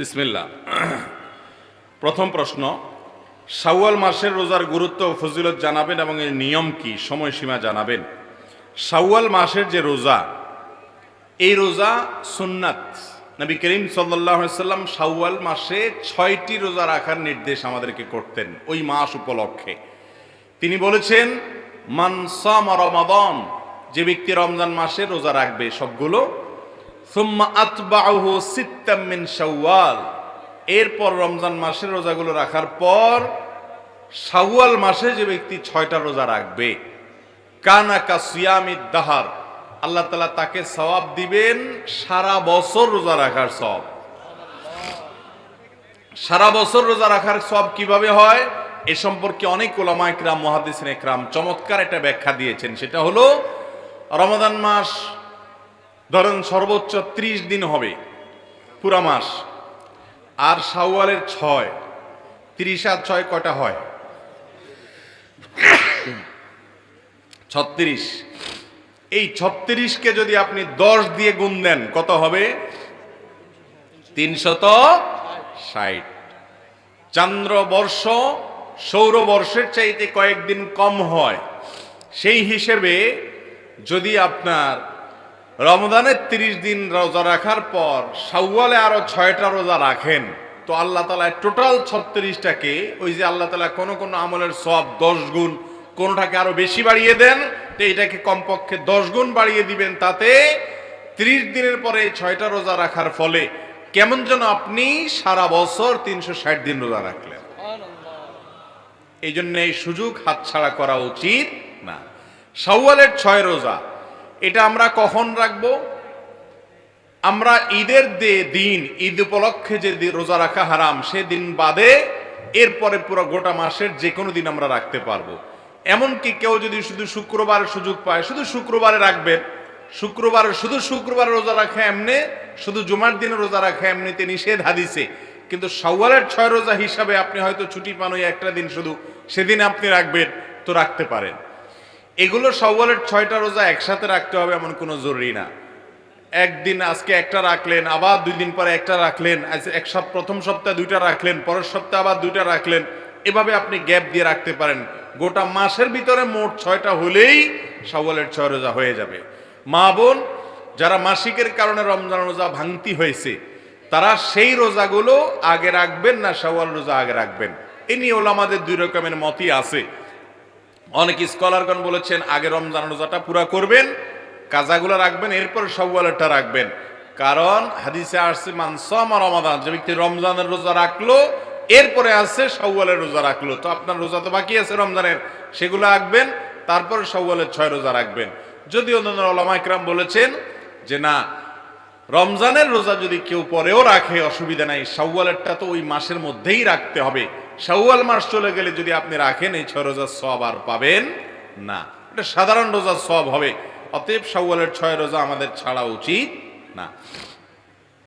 বিসমিল্লা প্রথম প্রশ্ন, শাওয়াল মাসের রোজার গুরুত্ব ও ফজিলত জানাবেন এবং এর নিয়ম কি? সময়সীমা জানাবেন। শাওয়াল মাসের যে রোজা, এই রোজা সুন্নাত। নবী করিম সাল্লাম শাওয়াল মাসে ছয়টি রোজা রাখার নির্দেশ আমাদেরকে করতেন, ওই মাস উপলক্ষে। তিনি বলেছেন মানসাম রমাদন যে ব্যক্তি রমজান মাসে রোজা রাখবে, সবগুলো এরপর রমজান মাসের রোজাগুলো রাখার পর শাওয়াল মাসে যে ব্যক্তি ছয়টা রোজা রাখবে, কানা কাসিয়ামিদ দাহার, আল্লাহ তালা তাকে সওয়াব দিবেন সারা বছর রোজা রাখার সব সারা বছর রোজা রাখার সব কীভাবে হয়? এ সম্পর্কে অনেক ওলামা একরাম মহাদিসিন একরাম চমৎকার একটা ব্যাখ্যা দিয়েছেন। সেটা হলো রমাদান মাস ধরেন সর্বোচ্চ ত্রিশ দিন হবে পুরা মাস। আর শাওয়ালের ছয়, তিরিশ আর ছয় কটা হয়? ছত্রিশ। এই ছত্রিশকে যদি আপনি দশ দিয়ে গুণ দেন, কত হবে? তিনশত ষাট। চান্দ্রবর্ষ সৌরবর্ষের চাইতে কয়েকদিন কম হয়। সেই হিসেবে যদি আপনার রমজানের তিরিশ দিন রোজা রাখার পর সাউওয়ালে আরও ছয়টা রোজা রাখেন। তো আল্লাহ তালা টোটাল ছত্রিশটাকে ওই যে আল্লাহ তালা কোনো কোনো আমলের সব দশ গুণ কোনোটাকে আরও বেশি বাড়িয়ে দেন, তো এটাকে কমপক্ষে দশ গুণ বাড়িয়ে দিবেন তাতে ত্রিশ দিনের পরে ছয়টা রোজা রাখার ফলে কেমন যেন আপনি সারা বছর তিনশো ষাট দিন রোজা রাখলেন। এই জন্য এই সুযোগ হাতছাড়া করা উচিত না। শাওয়ালের ছয় রোজা এটা আমরা কখন রাখব? আমরা ঈদের দে দিন, ঈদ উপলক্ষে যে রোজা রাখা হারাম, সে দিন বাদে এরপরে পুরো গোটা মাসের যে কোনো দিন আমরা রাখতে পারব। এমনকি কেউ যদি শুধু শুক্রবারের সুযোগ পায়, শুধু শুক্রবারে রাখবেন শুক্রবারে, শুধু শুক্রবারে রোজা রাখা এমনি, শুধু জুমার দিনে রোজা রাখা এমনিতে নিষেধ হাদিসে। কিন্তু শাওয়ালের ছয় রোজা হিসাবে আপনি হয়তো ছুটি পান ওই একটা দিন শুধু, সেদিন আপনি রাখবেন, তো রাখতে পারেন। এগুলো শাওয়ালের ছয়টা রোজা একসাথে রাখতে হবে এমন কোনো জরুরি না। একদিন আজকে একটা রাখলেন, আবার দুই দিন পরে একটা রাখলেন এক সপ্তাহ, প্রথম সপ্তাহে দুইটা রাখলেন, পরের সপ্তাহে আবার দুইটা রাখলেন, এভাবে আপনি গ্যাপ দিয়ে রাখতে পারেন। গোটা মাসের ভিতরে মোট ছয়টা হলেই শাওয়ালের ছয় রোজা হয়ে যাবে। মা বোন, যারা মাসিকের কারণে রমজান রোজা ভাঙতি হয়েছে, তারা সেই রোজাগুলো আগে রাখবেন না শাওয়াল রোজা আগে রাখবেন। এ নিয়ে ওলামাদের দুই রকমের মতই আছে। অনেক স্কলারগণ বলেছেন, আগে রমজান রোজাটা পুরা করবেন, কাজাগুলো রাখবেন, এরপর সওয়ালেরটা রাখবেন। কারণ হাদিসে আসছে মানসামা রমাদান যে ব্যক্তি রমজানের রোজা রাখল, এরপরে আসছে সওয়ালের রোজা রাখল। তো আপনার রোজা তো বাকি আছে রমজানের, সেগুলো রাখবেন, তারপরে সওয়ালের ছয় রোজা রাখবেন। যদি অন্যান্য ওলামাইকরাম বলেছেন যে না রমজানের রোজা যদি কেউ পরেও রাখে, অসুবিধা নাই। সাউওয়ালেরটা তো ওই মাসের মধ্যেই রাখতে হবে। সাউওয়াল মাস চলে গেলে যদি আপনি রাখেন, এই ছয় রোজার সব আর পাবেন না। এটা সাধারণ রোজার সব হবে। অতএব সাউওয়ালের ছয় রোজা আমাদের ছাড়া উচিত না।